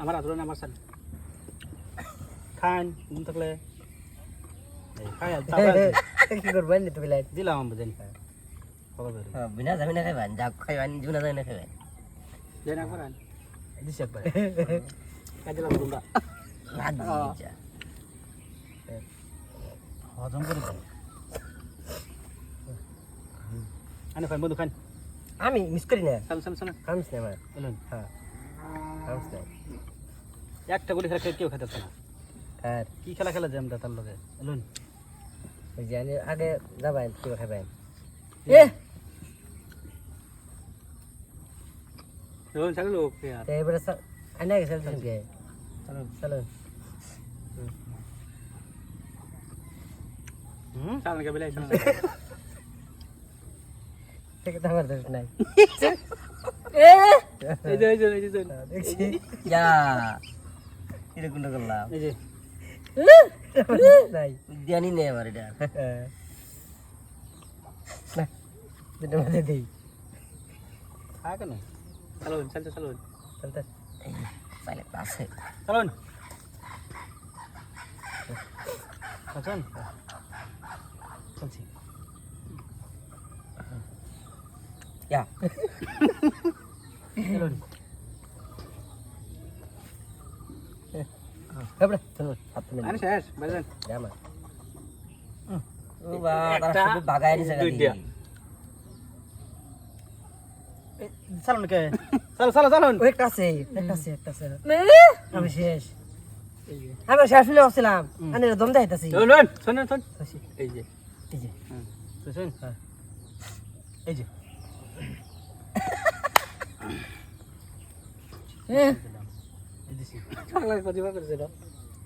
আমার আদর আমার সাথে। খান ঘুম থাকলে। কি করবেন তো বিলাই দিলাম আমি বের হ্যাঁ বিনা যাবি না খাইবেন যা খাইবেন জীবনে যাবি না খাইবেন। জানি না করান দিছি একবার। কাজে লাগো তোমরা आणि खान बंधू खान. आम्ही मिस्करी नाही चल चल चल कामीच नाही माझ्या बोलून हा. कामच नाही. एकटा गोळी खेळ केव खातात काय की खेळा खेळा जमता चाललो काय बोलून म्हणजे आणि आगे जा बाहेर केव खाय बाहेर. चालू आणि चालू. चालू. यार তো এবারে আনে গেছে সঙ্গে চলো চলো হুম চল না বেলাই চল ঠিক আছে আমার দোষ নাই এই যে এই যে এই যে দেখছি যা এটা কোনটা করলাম এই যে নাই জানি না আমার এটা না দুটো মধ্যে দিই খা কেন চলুন চল চলুন চলতে চাইলে আছে চলুন চলুন চলুন হবে চলো হাত তুলে আরে শেষ বাজান জামা ও বা তারা শুধু বাগায় দিছে গাড়ি। চলুন কে চলো চলো চলুন একটা আছে একটা আছে একটা আছে আমি শেষ আমি শেষ হলে আসছিলাম আমি দম দেখাইতাছি চলুন শুনুন শুন এই যে এই যে হুম শুন হ্যাঁ। এই যে এই দিছি চালা কদিবা করছে দাও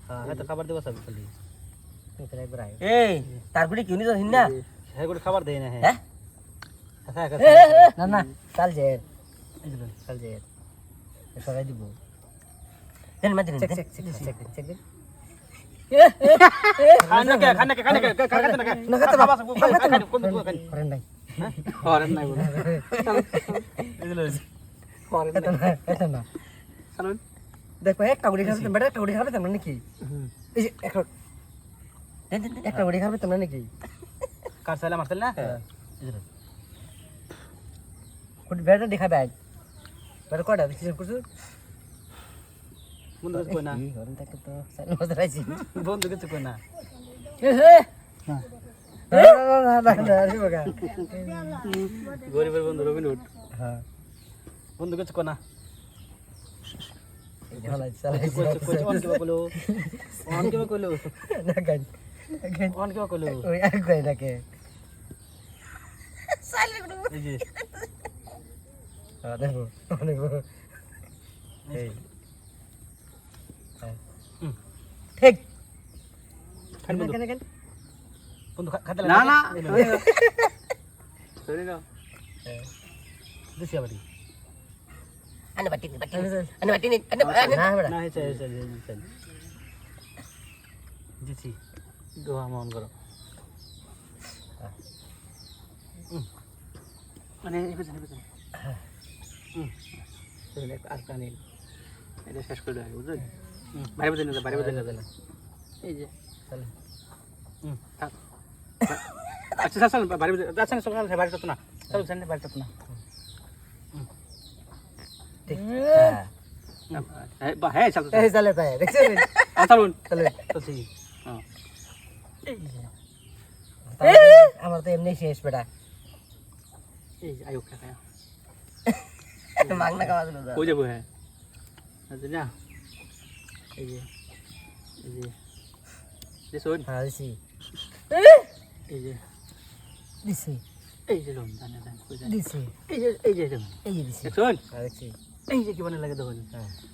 হ্যাঁ তো খাবার দেবা সব খালি ভিতরে একবার আয় এই তারপরে কি নিছ না হ্যাঁ করে খাবার দেই না হ্যাঁ হ্যাঁ হ্যাঁ না না কাল যে কাল যে সবাই দিব দেন মাঝে check check check check check দেখো একটা গুড়ি খাবে বেটা একটা গুড়ি খাবে তোমরা নাকি এই যে একটা দেন দেন একটা গুড়ি খাবে তোমরা নাকি কার সাইলা মারতেল না হ্যাঁ। এগুলো কোটি বেটা দেখাবে আজ বেটা কয়টা ডিসিশন করছো বন্ধু কিছু কই না? এই গরম থাকে তো? সাইন মজা রাইছি বন্ধু কিছু কই না? গরিবের বন্ধু রবিন উঠ। হ্যাঁ। বন্ধু কিছু কই না? এই ঢালা ঠিক। বন্ধু। কেন কেন বন্ধু খা- খাতে না না সরি না দিছি আবার আনে বাটি। বাটি আনে বাটি আনে না না হেছে হেছে হেছে দিছি দোয়া মন করো মানে এই পেছনে পেছনে হুম আর কানে এটা শেষ করে দেয় বুঝলেন বাইরে বেঁধে না বাইরে বেঁধে না এই যে চল হুম থাক আচ্ছা চল চল বাইরে বেঁধে আচ্ছা চল চল বাইরে চল না চল চল বাইরে চল না ঠিক হ্যাঁ হ্যাঁ বা হ্যাঁ চল চল এই চলে তাই দেখছো চলুন চলে চলছি হ্যাঁ আমার তো এমনি শেষ বেটা এই যে আয়ো খায় মাংনা খাওয়া দিল কই যাবো হ্যাঁ আচ্ছা না এই যে এই যে। দেখুন হ্যাঁ দিছি এই যে। দিছি এই যে লোন জানে দিছি এই যে এই যে এই যে দিছি দেখুন হ্যাঁ দেখছি এই যে কি বনে লাগে দেখুন হ্যাঁ।